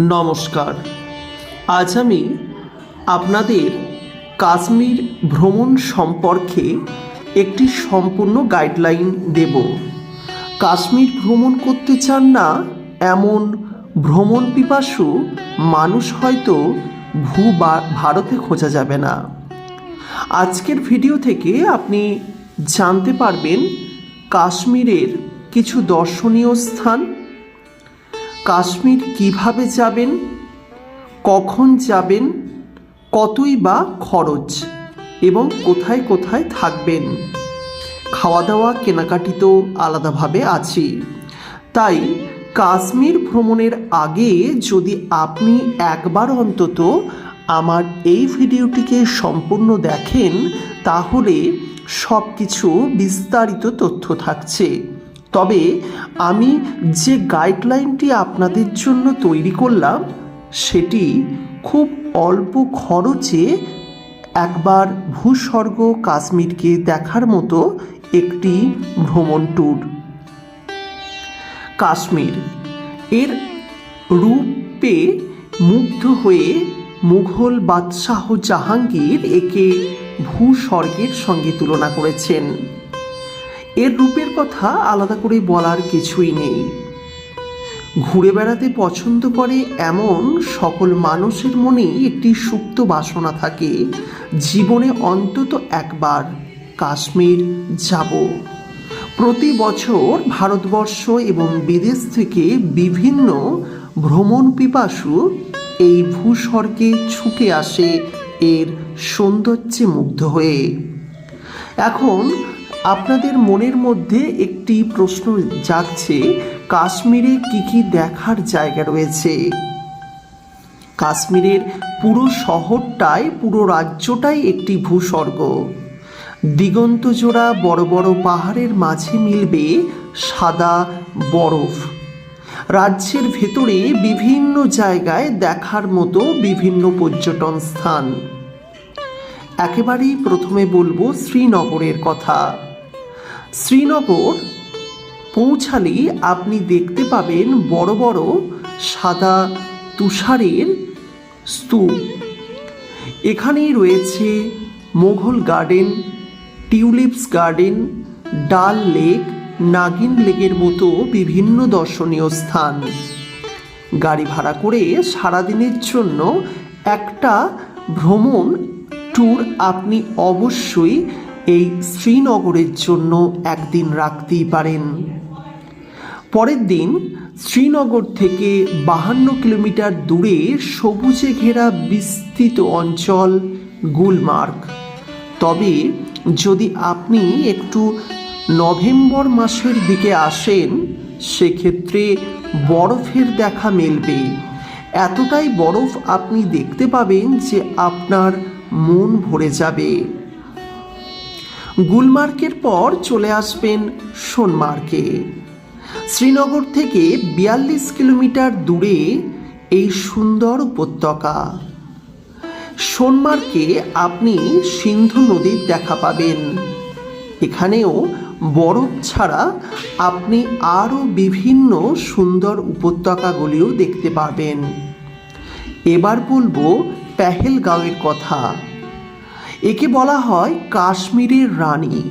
নমস্কার। আজ আমি আপনাদের কাশ্মীর ভ্রমণ সম্পর্কে একটি সম্পূর্ণ গাইডলাইন দেব। কাশ্মীর ভ্রমণ করতে চান না এমন ভ্রমণ পিপাসু মানুষ হয়তো ভূ ভারতে খোঁজা যাবে না। আজকের ভিডিও থেকে আপনি জানতে পারবেন কাশ্মীরের কিছু দর্শনীয় স্থান কাশ্মীর কীভাবে যাবেন? কখন যাবেন? কতই বা খরচ? এবং কোথায় কোথায় থাকবেন? খাওয়া দাওয়া কেনাকাটি তো আলাদাভাবে আছে। তাই কাশ্মীর ভ্রমণের আগে যদি আপনি একবার অন্তত আমার এই ভিডিওটিকে সম্পূর্ণ দেখেন, তাহলে সব কিছু বিস্তারিত তথ্য থাকছে। তবে আমি যে গাইডলাইনটি আপনাদের জন্য তৈরি করলাম, সেটি খুব অল্প খরচে একবার ভূস্বর্গ কাশ্মীরকে দেখার মতো একটি ভ্রমণ ট্যুর কাশ্মীর। এর রূপে মুগ্ধ হয়ে মুঘল বাদশাহ জাহাঙ্গীর একে ভূস্বর্গের সঙ্গে তুলনা করেছেন। এর রূপের কথা আলাদা করে বলার কিছুই নেই। ঘুরে বেড়াতে পছন্দ করে এমন সকল মানুষের মনেই একটি সুপ্ত বাসনা থাকে। জীবনে অন্তত একবার কাশ্মীর যাব। প্রতি বছর ভারতবর্ষ এবং বিদেশ থেকে বিভিন্ন ভ্রমণ পিপাসু এই ভূস্বর্গে ছুটে আসে এর সৌন্দর্যে মুগ্ধ হয়ে। এখন আপনাদের মনের মধ্যে একটি প্রশ্ন জাগছে, কাশ্মীরে কি কি দেখার জায়গা রয়েছে? কাশ্মীরের পুরো শহরটাই, পুরো রাজ্যটাই একটি ভূস্বর্গ। দিগন্ত জোড়া বড় বড় পাহাড়ের মাঝে মিলবে সাদা বরফ। রাজ্যের ভেতরে বিভিন্ন জায়গায় দেখার মতো বিভিন্ন পর্যটন স্থান। একেবারেই প্রথমে বলব শ্রীনগরের কথা। শ্রীনগর পৌঁছালেই আপনি দেখতে পাবেন বড় বড় সাদা তুষারের স্তূপ। এখানেই রয়েছে Mughal garden, tulips garden, Dal lake, Nagin লেকের মতো বিভিন্ন দর্শনীয় স্থান। গাড়ি ভাড়া করে সারাদিনের জন্য একটা ভ্রমণ ট্যুর আপনি অবশ্যই এই শ্রীনগরের জন্য একদিন রাখতেই পারেন। পরের দিন শ্রীনগর থেকে বাহান্ন কিলোমিটার দূরে সবুজে ঘেরা বিস্তৃত অঞ্চল গুলমার্গ। তবে যদি আপনি একটু নভেম্বর মাসের দিকে আসেন, সেক্ষেত্রে বরফের দেখা মেলবে। এতটাই বরফ আপনি দেখতে পাবেন যে আপনার মন ভরে যাবে। গুলমার্গের পর চলে আসবেন সোনমার্গে। শ্রীনগর থেকে বিয়াল্লিশ কিলোমিটার দূরে এই সুন্দর উপত্যকা। সোনমার্গে আপনি সিন্ধু নদীর দেখা পাবেন। এখানেও বরফ ছাড়া আপনি আরও বিভিন্ন সুন্দর উপত্যকাগুলিও দেখতে পাবেন এবার বলব পেহেলগাঁওয়ের কথা। একে বলা হয় কাশ্মীরের রানী।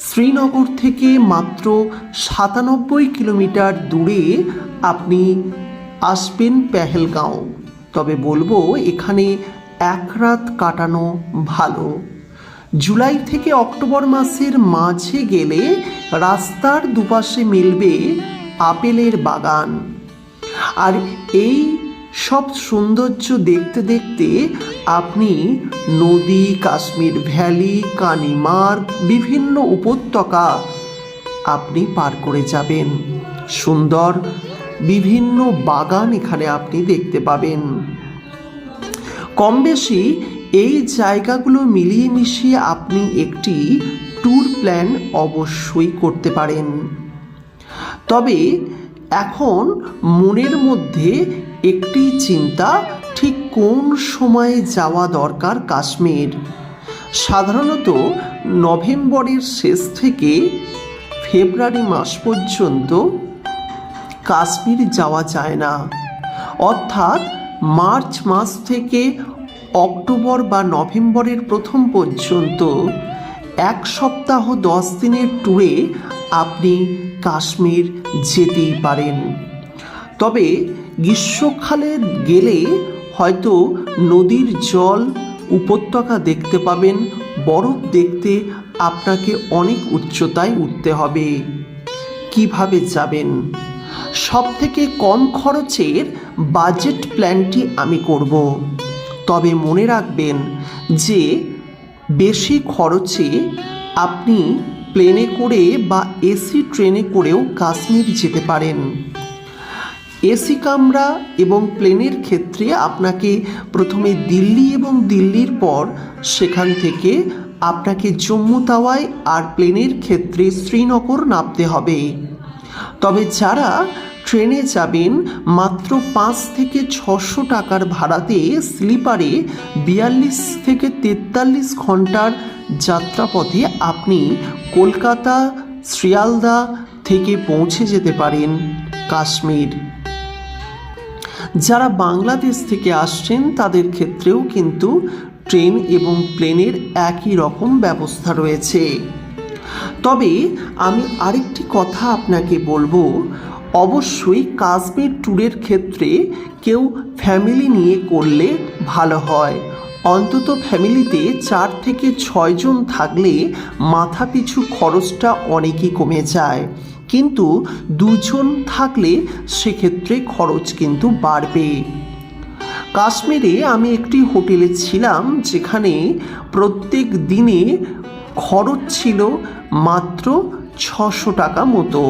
শ্রীনগর থেকে মাত্র সাতানব্বই কিলোমিটার দূরে আপনি আসবেন পেহেলগাঁও। তবে বলব, এখানে এক রাত কাটানো ভালো। জুলাই থেকে অক্টোবর মাসের মাঝে গেলে রাস্তার দুপাশে মিলবে আপেলের বাগান। আর এই সব সৌন্দর্য দেখতে দেখতে আপনি নদী, কাশ্মীর ভ্যালি কানিমার্গ বিভিন্ন উপত্যকা আপনি পার করে যাবেন। সুন্দর বিভিন্ন বাগান এখানে আপনি দেখতে পাবেন। কম বেশি এই জায়গাগুলো মিলিয়ে মিশিয়ে আপনি একটি ট্যুর প্ল্যান অবশ্যই করতে পারেন। তবে এখন মনের মধ্যে একটি চিন্তা ঠিক কোন সময়ে যাওয়া দরকার কাশ্মীর? সাধারণত নভেম্বরের শেষ থেকে ফেব্রুয়ারি মাস পর্যন্ত কাশ্মীর যাওয়া যায় না। অর্থাৎ মার্চ মাস থেকে অক্টোবর বা নভেম্বরের প্রথম পর্যন্ত এক সপ্তাহ দশ দিনের ট্যুরে আপনি কাশ্মীর যেতেই পারেন। তবে গ্রীষ্মকালে গেলে হয়তো নদীর জল উপত্যকা দেখতে পাবেন, বরফ দেখতে আপনাকে অনেক উচ্চতায় উঠতে হবে। কীভাবে যাবেন? সব থেকে কম খরচের বাজেট প্ল্যানটি আমি করব। তবে মনে রাখবেন যে বেশি খরচে আপনি প্লেনে করে বা এসি ট্রেনে করেও কাশ্মীর যেতে পারেন। এসি কামরা এবং প্লেনের ক্ষেত্রে আপনাকে প্রথমে দিল্লি এবং দিল্লির পর সেখান থেকে আপনাকে জম্মু তাওয়ায় আর প্লেনের ক্ষেত্রে শ্রীনগর নামতে হবে। তবে যারা ট্রেনে যাবেন, মাত্র পাঁচ থেকে ছশো টাকার ভাড়াতে স্লিপারে বিয়াল্লিশ থেকে তেতাল্লিশ ঘণ্টার যাত্রাপথে আপনি কলকাতা, শিয়ালদা থেকে পৌঁছে যেতে পারেন। কাশ্মীর। যারা বাংলাদেশ থেকে আসছেন, তাদের ক্ষেত্রেও কিন্তু ট্রেন এবং প্লেনের একই রকম ব্যবস্থা রয়েছে। তবে আমি আরেকটি কথা আপনাকে বলব। অবশ্যই কাশ্মীর ট্যুরের ক্ষেত্রে কেউ ফ্যামিলি নিয়ে করলে ভালো হয়। অন্তত ফ্যামিলিতে চার থেকে ছয়জন থাকলে মাথাপিছু খরচটা অনেকই কমে যায়। কিন্তু দুজন থাকলে সেক্ষেত্রে খরচ কিন্তু বাড়বে। কাশ্মীরে আমি একটি হোটেলে ছিলাম যেখানে প্রত্যেক দিনে খরচ ছিল মাত্র ছশো টাকা মতো।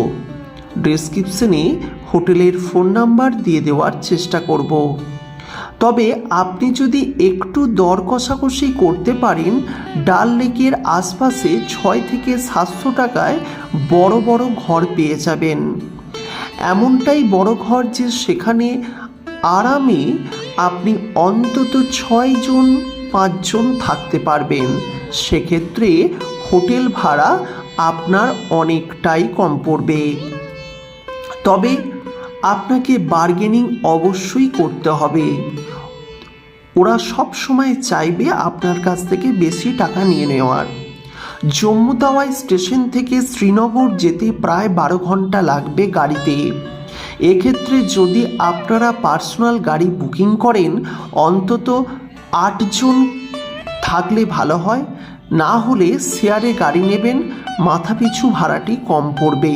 ডেসক্রিপশনে হোটেলের ফোন নাম্বার দিয়ে দেওয়ার চেষ্টা করব। তবে আপনি যদি একটু দর কষাকষি করতে পারেন, ডাল লেকের আশপাশে ছয় থেকে সাতশো টাকায় বড় বড় ঘর পেয়ে যাবেন। এমনটাই বড় ঘর যে সেখানে আরামে আপনি অন্তত ছয়জন পাঁচজন থাকতে পারবেন। সেক্ষেত্রে হোটেল ভাড়া আপনার অনেকটাই কম পড়বে। তবে আপনাকে বার্গেনিং অবশ্যই করতে হবে। ওরা সব সময় চাইবে আপনার কাছ থেকে বেশি টাকা নিয়ে নেওয়ার। জম্মু তাওয়াই স্টেশন থেকে শ্রীনগর যেতে প্রায় বারো ঘণ্টা লাগবে গাড়িতে। এক্ষেত্রে যদি আপনারা পার্সোনাল গাড়ি বুকিং করেন, অন্তত আটজন থাকলে ভালো হয়। না হলে শেয়ারে গাড়ি নেবেন, মাথাপিছু ভাড়াটি কম পড়বে।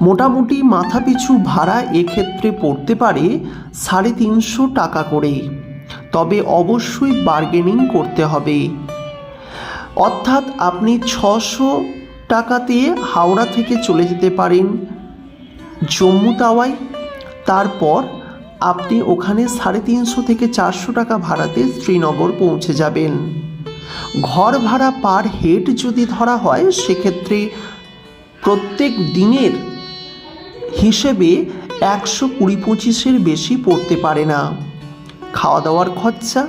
মোটামুটি মাথাপিছু ভাড়া এক্ষেত্রে পড়তে পারে সাড়ে তিনশো টাকা করে তবে অবশ্যই বার্গেনিং করতে হবে। অর্থাৎ আপনি ছশো টাকাতে হাওড়া থেকে চলে যেতে পারেন জম্মু তাওয়ায়। তারপর আপনি ওখানে সাড়ে তিনশো থেকে চারশো টাকা ভাড়াতে শ্রীনগর পৌঁছে যাবেন। ঘর ভাড়া পার হেড যদি ধরা হয়, সেক্ষেত্রে প্রত্যেক দিনের হিসেবে একশো কুড়ি পঁচিশের বেশি পড়তে পারে না। খাওয়া দাওয়ার খরচা?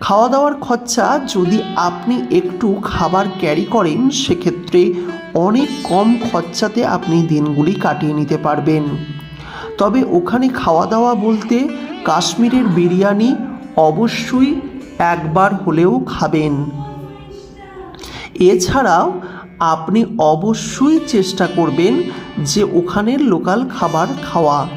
খাওয়া দাওয়ার খরচা যদি আপনি একটু খাবার ক্যারি করেন, সেক্ষেত্রে অনেক কম খরচাতে আপনি দিনগুলি কাটিয়ে নিতে পারবেন। তবে ওখানে খাওয়া দাওয়া বলতে কাশ্মীরের বিরিয়ানি অবশ্যই একবার হলেও খাবেন। এছাড়াও আপনি অবশ্যই চেষ্টা করবেন যে ওখানের লোকাল খাবার খাওয়া,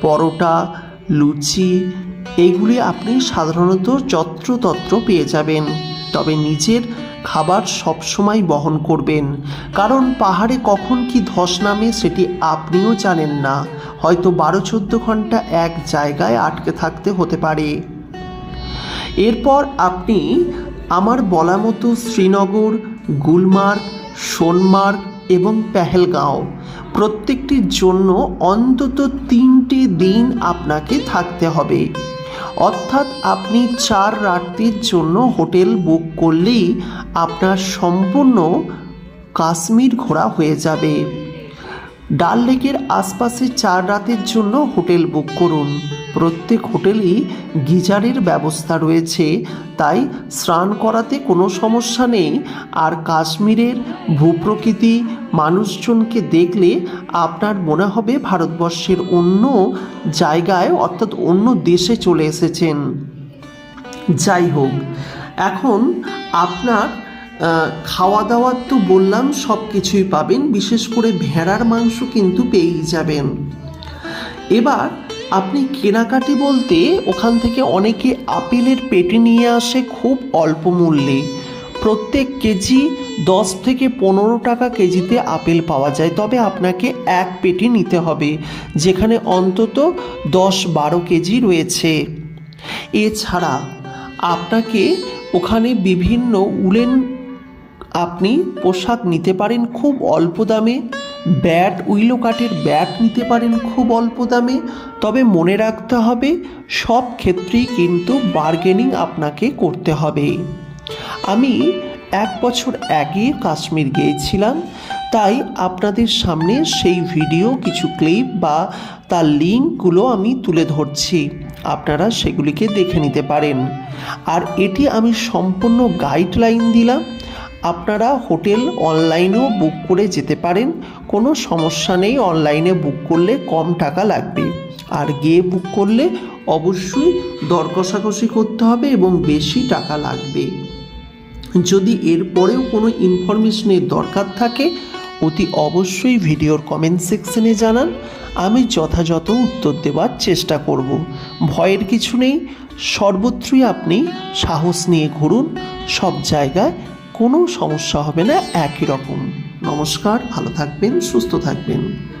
পরোটা, লুচি এইগুলি আপনি সাধারণত যত্রতত্র পেয়ে যাবেন। তবে নিজের খাবার সবসময় বহন করবেন। কারণ পাহাড়ে কখন কি ধস নামে সেটি আপনিও জানেন না। হয়তো বারো চোদ্দ ঘণ্টা এক জায়গায় আটকে থাকতে হতে পারে। এরপর আপনি আমার বলা মতো শ্রীনগর, গুলমার্গ, সোনমার্গ এবং পেহেলগাঁও প্রত্যেকটির জন্য অন্তত তিনটে দিন আপনাকে থাকতে হবে। অর্থাৎ আপনি চার রাত্রির জন্য হোটেল বুক করলেই আপনার সম্পূর্ণ কাশ্মীর ঘোরা হয়ে যাবে। ডাল লেকের আশপাশে চার রাতের জন্য হোটেল বুক করুন। প্রত্যেক হোটেলেই গিজারের ব্যবস্থা রয়েছে, তাই স্নান করাতে কোনো সমস্যা নেই। আর কাশ্মীরের ভূপ্রকৃতি মানুষজনকে দেখলে আপনার মনে হবে ভারতবর্ষের অন্য জায়গায়, অর্থাৎ অন্য দেশে চলে এসেছেন। যাই হোক, এখন আপনার খাওয়া দাওয়ার তো বললাম সব কিছুই পাবেন, বিশেষ করে ভেড়ার মাংস কিন্তু পেয়েই যাবেন। এবার আপনি কেনাকাটি বলতে ওখান থেকে অনেকে আপেলের পেটি নিয়ে আসে খুব অল্প মূল্যে। প্রত্যেক কেজি দশ থেকে পনেরো টাকা কেজিতে আপেল পাওয়া যায়। তবে আপনাকে এক পেটি নিতে হবে, যেখানে অন্তত দশ বারো কেজি রয়েছে। এছাড়া আপনাকে ওখানে বিভিন্ন উলেন আপনি পোশাক নিতে পারেন খুব অল্প দামে, ব্যাট, উইলো কাঠের ব্যাট নিতে পারেন খুব অল্প দামে। তবে মনে রাখতে হবে, সব ক্ষেত্রেই কিন্তু বার্গেনিং আপনাকে করতে হবে। আমি এক বছর আগে কাশ্মীর গিয়েছিলাম, তাই আপনাদের সামনে সেই ভিডিও, কিছু ক্লিপ বা তার লিঙ্কগুলো আমি তুলে ধরছি। আপনারা সেগুলিকে দেখে নিতে পারেন। আর এটি আমি সম্পূর্ণ গাইডলাইন দিলাম। আপনারা হোটেল অনলাইনেও বুক করে যেতে পারেন। কোনো সমস্যা নেই, অনলাইনে বুক করলে কম টাকা লাগবে। আর গিয়ে বুক করলে অবশ্যই দর কষাকষি করতে হবে এবং বেশি টাকা লাগবে। যদি এরপরেও কোনো ইনফরমেশনের দরকার থাকে, অতি অবশ্যই ভিডিওর কমেন্ট সেকশনে জানান। আমি যথাযথ উত্তর দেওয়ার চেষ্টা করব। ভয়ের কিছু নেই। সর্বত্রই আপনি সাহস নিয়ে ঘুরুন। সব জায়গায় কোনো সমস্যা হবে না। একই রকম। নমস্কার। ভালো থাকবেন, সুস্থ থাকবেন।